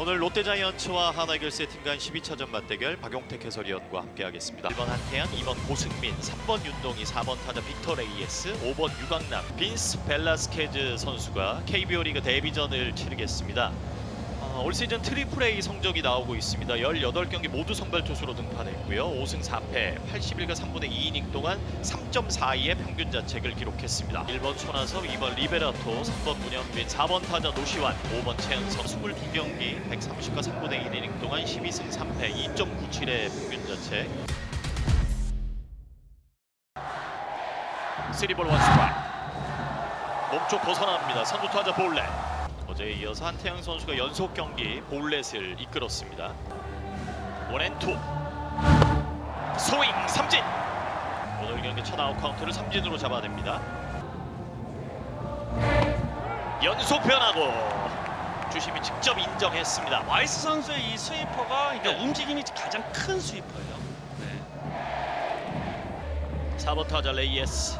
오늘 롯데자이언츠와 하나이글스의 팀간 12차전 맞대결 박용택 해설위원과 함께하겠습니다. 1번 한태양, 2번 고승민, 3번 윤동희, 4번 타자 빅터 레이에스, 5번 유강남, 빈스 벨라스케즈 선수가 KBO 리그 데뷔전을 치르겠습니다. 어, 올 시즌 트리플 A 성적이 나오고 있습니다. 18경기 모두 선발 투수로 등판했고요. 5승 4패, 81과 3분의 2이닝 동안 3.42의 평균 자책을 기록했습니다. 1번 손아섭, 2번 리베라토, 3번 문현빈, 4번 타자 노시환, 5번 최은석 22경기 130과 3분의 1이닝 동안 12승 3패, 2.97의 평균 자책. 3볼 원스트라이크 몸쪽 벗어납니다. 선두 타자 볼렛. 어제에 이어서 한태양 선수가 연속 경기 볼렛을 이끌었습니다. 원앤투 스윙 삼진 오늘 경기 첫 아웃 카운트를 삼진으로 잡아냅니다. 연속 변하고 주심이 직접 인정했습니다. 와이스 선수의 이 스위퍼가 그러니까 네. 움직임이 가장 큰 스위퍼예요. 네. 4번 타자 레이에스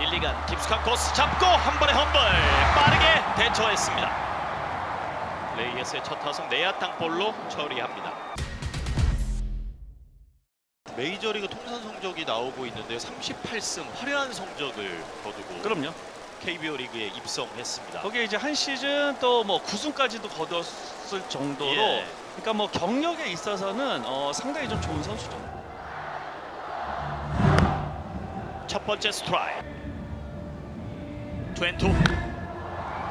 1, 2간 깊숙한 코스 잡고 한 번에 험벌 빠르게 대처했습니다 레이에스의 첫 타석 내야 땅볼로 처리합니다 메이저리그 통산 성적이 나오고 있는데요 38승 화려한 성적을 거두고 그럼요. KBO 리그에 입성했습니다 거기에 이제 한 시즌 또 뭐 9승까지도 거뒀을 정도로 예. 그러니까 뭐 경력에 있어서는 어, 상당히 좀 좋은 선수죠. 첫 번째 스트라이크 투앤투.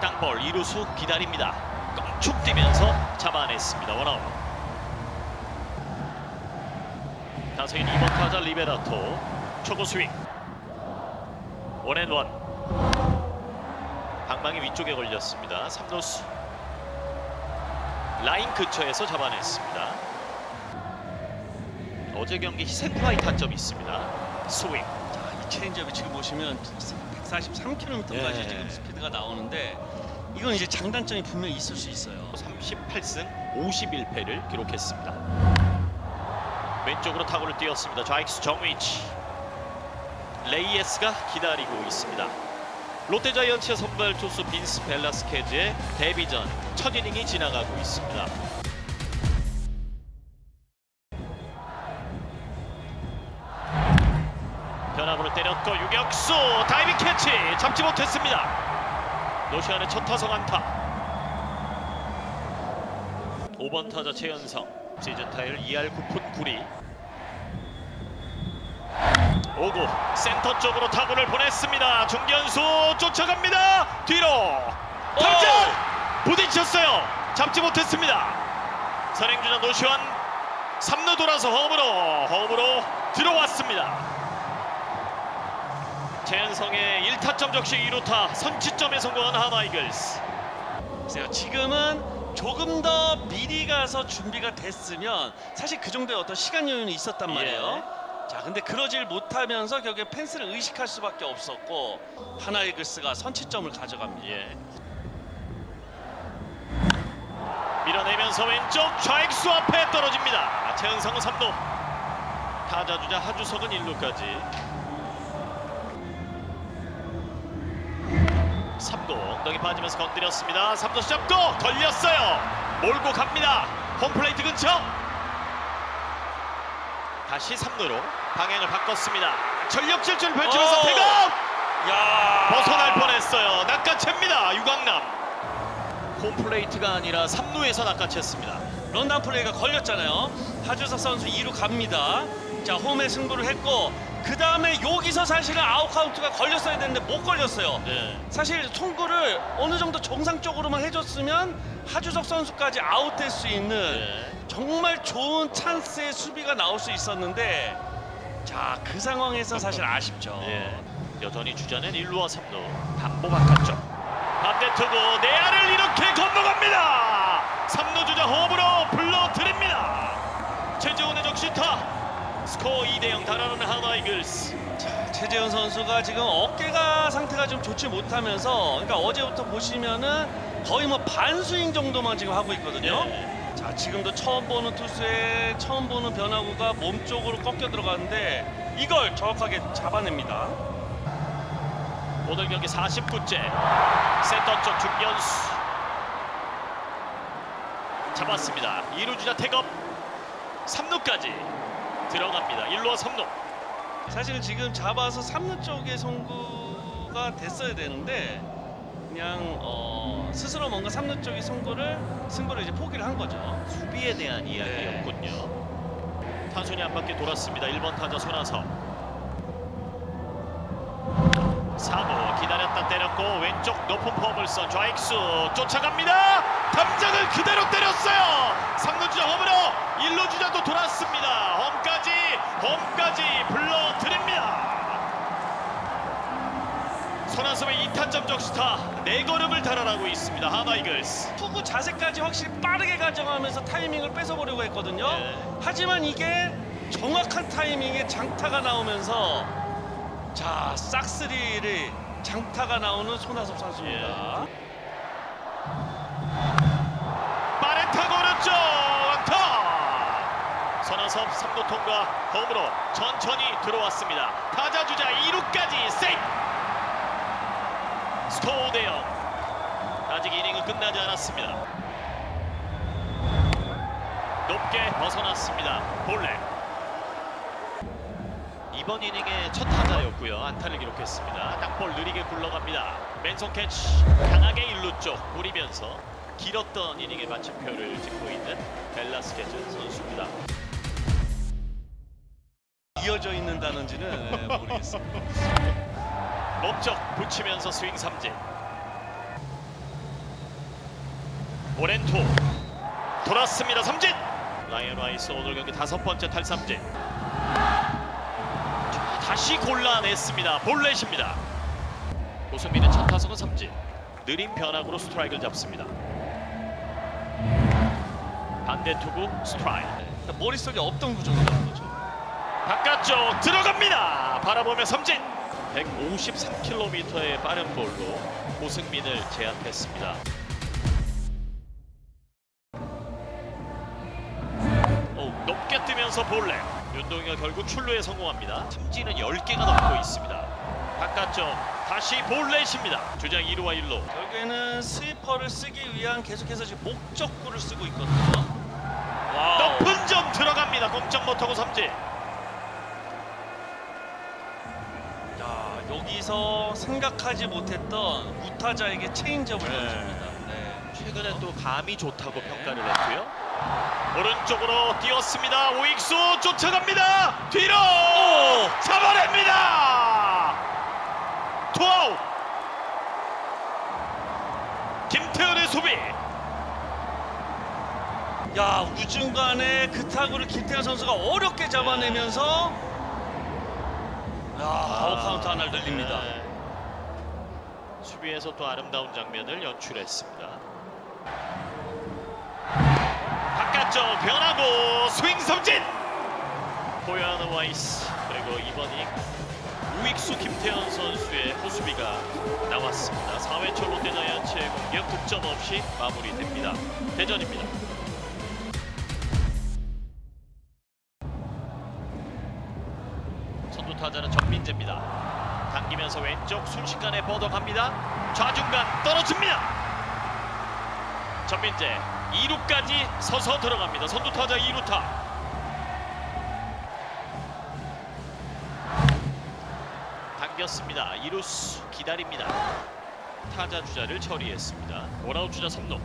땅볼 이루수 기다립니다. 껑축 뛰면서 잡아냈습니다 원아웃. 타석인 2번 타자 리베라토. 초구 스윙. 원앤원. 방망이 위쪽에 걸렸습니다. 3루수. 라인 근처에서 잡아냈습니다. 어제 경기 희생플라이 타점이 있습니다. 스윙. 자, 이 체인지업이 지금 보시면 143km까지 예. 지금 스피드가 나오는데 이건 이제 장단점이 분명히 있을 수 있어요. 38승 51패를 기록했습니다. 왼쪽으로 타구를 띄웠습니다. 좌익수 정위치 레이에스가 기다리고 있습니다. 롯데자이언츠의 선발 투수 빈스 벨라스케즈의 데뷔전 첫 이닝이 지나가고 있습니다. 변화구를 때렸고 유격수 다이빙 캐치 잡지 못했습니다. 노시안의 첫 타석 안타. 5번 타자 최연성 시즌 타율 2할 9푼 9리 5구 센터 쪽으로 타구를 보냈습니다. 중견수 쫓아갑니다. 뒤로 당장 부딪혔어요. 잡지 못했습니다. 선행주자 노시환 3루 돌아서 홈으로 홈으로 들어왔습니다. 최연성의 1타점 적시 2루타 선취점에 성공한 하나 이글스. 지금은 조금 더 미리 가서 준비가 됐으면 사실 그 정도의 어떤 시간 여유는 있었단 말이에요. 자, 근데 그러질 못하면서 결국에 펜스를 의식할 수밖에 없었고 하나 이글스가 선취점을 가져갑니다. 예. 밀어내면서 왼쪽 좌익수 앞에 떨어집니다. 최은성은 3루. 타자 주자 하주석은 1루까지. 3구 엉덩이 빠지면서 건드렸습니다. 3루 잡고 걸렸어요. 몰고 갑니다. 홈플레이트 근처. 다시 3루로 방향을 바꿨습니다. 전력 질주를 펼치면서 야, 벗어날 뻔했어요. 낚아챕니다. 유광남. 홈플레이트가 아니라 3루에서 낚아챘습니다. 런던 플레이가 걸렸잖아요. 하주석 선수 2루 갑니다. 자, 홈에 승부를 했고 그 다음에 여기서 사실은 아웃 카운트가 걸렸어야 되는데 못 걸렸어요. 네. 사실 송구를 어느 정도 정상적으로만 해줬으면 하주석 선수까지 아웃될 수 있는 네. 정말 좋은 찬스의 수비가 나올 수 있었는데 자 그 상황에서 사실 아쉽죠. 예. 여전히 주자는 1루와 3루. 담보 바깥쪽. 반대 투구 내야를 이렇게 건너갑니다. 3루 주자 홈으로 불러드립니다. 최재훈의 적시타. 스코어 2대0 달아나는 하나 이글스. 최재현 선수가 지금 어깨가 상태가 좀 좋지 못하면서 그러니까 어제부터 보시면은 거의 뭐 반스윙 정도만 지금 하고 있거든요. 예. 자 지금도 처음 보는 투수의 처음 보는 변화구가 몸 쪽으로 꺾여 들어가는데 이걸 정확하게 잡아냅니다. 오늘 경기 49째. 센터 쪽 중견수. 잡았습니다. 2루 주자 태업 3루까지 들어갑니다. 1루와 3루. 사실 지금 잡아서 3루 쪽에 송구가 됐어야 되는데 그냥 어, 스스로 뭔가 3루 쪽의 송구를 승부를 이제 포기를 한 거죠. 수비에 대한 이야기였군요. 타순이 한 바퀴 돌았습니다. 1번 타자 손아섭. 4구 기다렸다 때렸고 왼쪽 높은 폼을 쏜 좌익수 쫓아갑니다. 담장을 그대로 때렸어요. 3루 주자 홈으로 1루 주자도 돌았습니다. 홈까지 불러드립니다. 손아섭의 2타점 적시타 4걸음을 달아나고 있습니다. 하나 이글스. 투구 자세까지 확실히 빠르게 가져가면서 타이밍을 뺏어보려고 했거든요. 네. 하지만 이게 정확한 타이밍에 장타가 나오면서 자 싹스리를 장타가 나오는 손아섭 선수입니다. 빠 손아섭 3루 통과. 홈으로 천천히 들어왔습니다. 타자 주자 2루까지 세이프 스코어 대영 아직 이닝은 끝나지 않았습니다. 높게 벗어났습니다. 볼넷. 이번 이닝의 첫 타자였고요. 안타를 기록했습니다. 땅볼 느리게 굴러갑니다. 맨손 캐치. 강하게 일루 쪽 노리면서 길었던 이닝의 마침표를 찍고 있는 벨라스케즈 선수입니다 이어져 있는다는지는 네, 모르겠습니다. 몸쪽 붙이면서 스윙 삼진. 오렌토 돌았습니다. 삼진! 라이언 와이스 오늘 경기 다섯 번째 탈삼진. 자, 다시 골라냈습니다. 볼넷입니다. 고승민은 첫 타석은 삼진. 느린 변화구로 스트라이크를 잡습니다. 반대 투구 스트라이크. 그러니까 머릿속에 없던 구조라는 거죠. 바깥쪽 들어갑니다. 바라보며 삼진. 153km의 빠른 볼로 고승민을 제압했습니다. 오, 높게 뜨면서 볼넷. 윤동이가 결국 출루에 성공합니다. 삼진은 10개가 넘고 있습니다. 바깥쪽 다시 볼넷입니다. 주장 2루와 1루. 결국에는 스위퍼를 쓰기 위한 계속해서 지금 목적구를 쓰고 있거든요. 와우. 높은 점 들어갑니다. 공점 못하고 삼진. 야, 여기서 생각하지 못했던 우타자에게 체인지업을 네. 던집니다. 네. 최근에 또 감이 좋다고 평가를 했고요. 오른쪽으로 뛰었습니다. 오익수 쫓아갑니다. 뒤로 잡아냅니다. 투아웃. 김태현의 수비. 야, 우중간에 그 타구를 김태현 선수가 어렵게 잡아내면서 야, 아웃 카운트 하나를 늘립니다. 네. 수비에서 또 아름다운 장면을 연출했습니다. 바깥쪽 변하고 스윙 삼진. 호야는 와이스 그리고 이번 이 우익수 김태현 선수의 호수비가 나왔습니다. 4회 초 롯데자이언츠의 공격 득점 없이 마무리됩니다. 대전입니다. 순식간에 뻗어갑니다. 좌중간 떨어집니다. 전민재 2루까지 서서 들어갑니다. 선두 타자 2루타. 당겼습니다. 2루수 기다립니다. 타자 주자를 처리했습니다. 원아웃 주자 3루.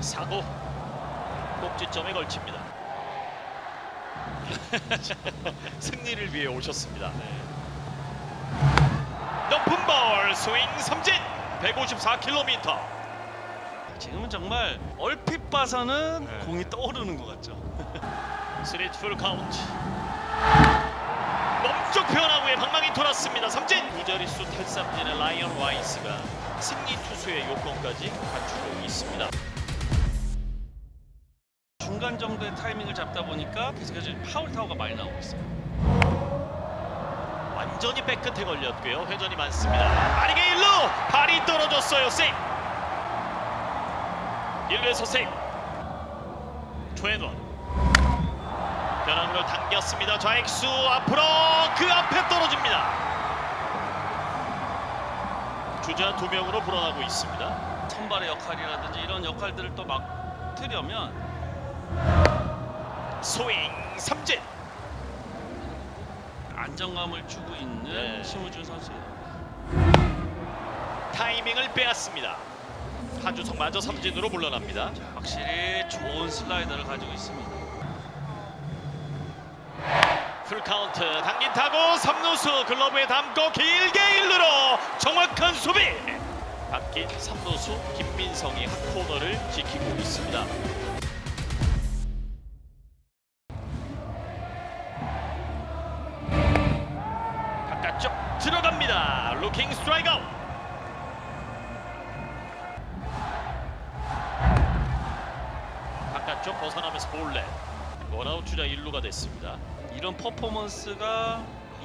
사고 꼭지점에 걸칩니다. 승리를 위해 오셨습니다. 높은 볼 스윙 삼진 154km. 지금은 정말 얼핏 봐서는 네. 공이 떠오르는 것 같죠. 스리트 풀 카운트. 몸쪽 변화구에 방망이 돌았습니다. 삼진. 구자릿수 탈삼진의 라이언 와이스가 승리 투수의 요건까지 갖추고 있습니다. 중간 정도의 타이밍을 잡다 보니까 계속해서 파울 타워가 많이 나오고 있어요. 완전히 백끝에 걸렸고요. 회전이 많습니다. 빠르게 1루 발이 떨어졌어요. 세이프. 1루에서 세이프. 조현원. 변화구를 당겼습니다. 좌익수 앞으로 그 앞에 떨어집니다. 주자 두 명으로 불어나고 있습니다. 선발의 역할이라든지 이런 역할들을 또 맡으려면 스윙 삼진 안정감을 주고 있는 네. 심우준 선수예요. 타이밍을 빼앗습니다. 한주성 마저 삼진으로 물러납니다. 확실히 좋은 슬라이더를 가지고 있습니다. 풀 카운트 당긴 타고 3루수 글러브에 담고 길게 1루로 정확한 수비 바뀐 3루수 김민성이 한 코너를 지키고 있습니다 들어갑니다. 루킹 스트라이크 아웃. 바깥쪽 벗어나면서 볼넷. 원아웃 주자 1루가 됐습니다. 이런 퍼포먼스가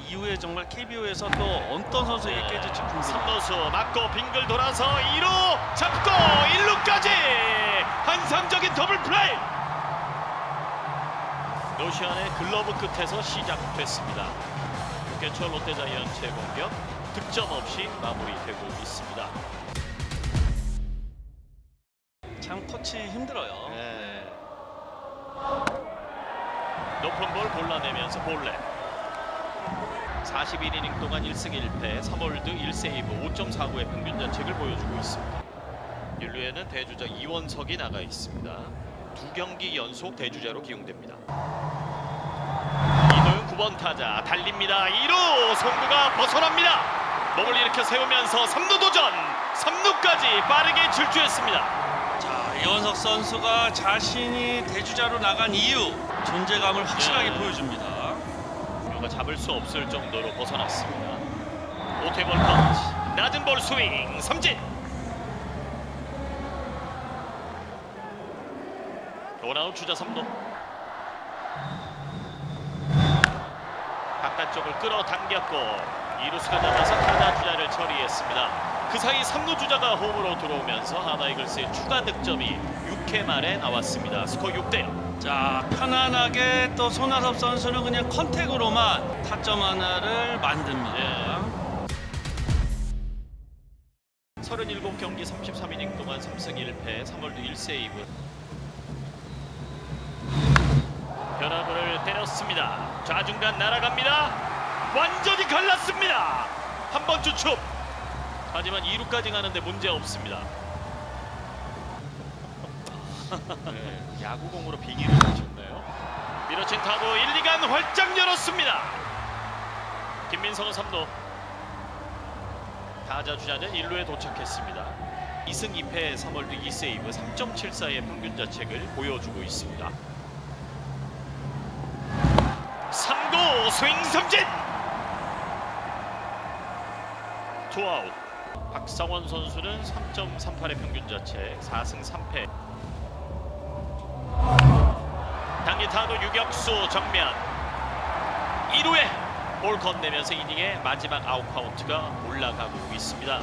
이후에 정말 KBO에서 또 어떤 선수에게 깨질지 궁금합니다. 3루수 맞고 빙글 돌아서 2루 잡고 1루까지! 환상적인 더블 플레이! 노시안의 글러브 끝에서 시작됐습니다 개철 롯데자이언츠의 공격 득점 없이 마무리되고 있습니다 참 코치 힘들어요. 네. 높은 볼 골라내면서 볼넷 41이닝 동안 1승 1패 3홀드 1세이브 5.49의 평균 자책을 보여주고 있습니다. 1루에는 대주자 이원석이 나가 있습니다. 두 경기 연속 대주자로 기용됩니다. 이도윤 9번 타자 달립니다. 2루 송구가 벗어납니다. 몸을 일으켜 세우면서 3루 도전 3루까지 빠르게 질주했습니다. 자 이원석 선수가 자신이 대주자로 나간 이유 존재감을 확실하게 네. 보여줍니다. 가 잡을 수 없을 정도로 벗어났습니다. 오태볼 펀치 낮은 볼 스윙 삼진 원아웃 주자 3루 바깥쪽을 끌어당겼고 이루스가 잡아서 타자 주자를 처리했습니다. 그 사이 3루 주자가 홈으로 들어오면서 하나 이글스의 추가 득점이 6회 말에 나왔습니다. 스코어 6대 0. 자 편안하게 또 손아섭 선수는 그냥 컨택으로만 타점 하나를 만듭니다. 37경기 33이닝 동안 3승 1패 3월드 1세이브 변화구를 때렸습니다. 좌중간 날아갑니다. 완전히 갈랐습니다. 한 번 주축 하지만 2루까지 가는데 문제 없습니다. 네, 야구공으로 비기를 하셨나요. 밀어친 타구 1, 2간 활짝 열었습니다. 김민성은 3루. 타자 주자는 1루에 도착했습니다. 2승 2패 3월드 2세이브 3.74의 평균 자책을 보여주고 있습니다. 3구 스윙 삼진! 투아웃 박상원 선수는 3.38의 평균 자책 4승 3패 당기 타도 유격수 정면 1루에 볼 건네면서 이닝의 마지막 아웃 카운트가 올라가고 있습니다.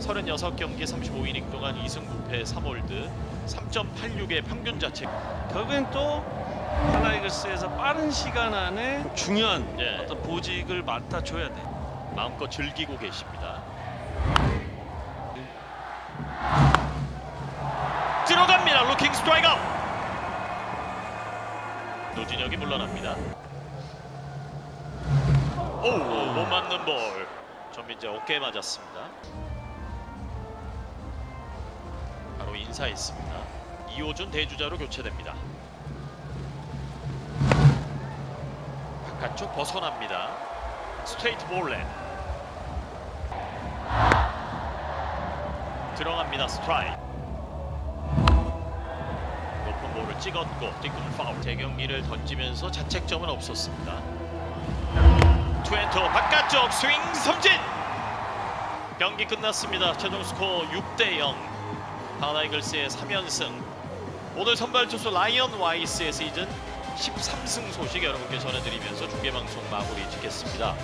36경기 35이닝 동안 2승 9패 3홀드 3.86의 평균 자책 결국엔 또 하나이글스에서 빠른 시간 안에 중요한 네. 어떤 보직을 맡아줘야 돼. 마음껏 즐기고 계십니다. 들어갑니다. 루킹 스트라이크 아웃. 노진혁이 물러납니다. 오, 못 맞는 볼. 전민재 어깨에 맞았습니다. 바로 인사했습니다. 이호준 대주자로 교체됩니다. 바깥쪽 벗어납니다. 스트레이트 볼넷. 들어갑니다. 스트라이크. 높은 볼을 찍었고 뒷공 파울. 대경기를 던지면서 자책점은 없었습니다. 투엔터 바깥쪽 스윙 삼진. 경기 끝났습니다. 최종 스코어 6대 0. 하나이글스의 3연승. 오늘 선발 투수 라이언 와이스의 시즌 13승 소식 여러분께 전해드리면서 중계방송 마무리 짓겠습니다.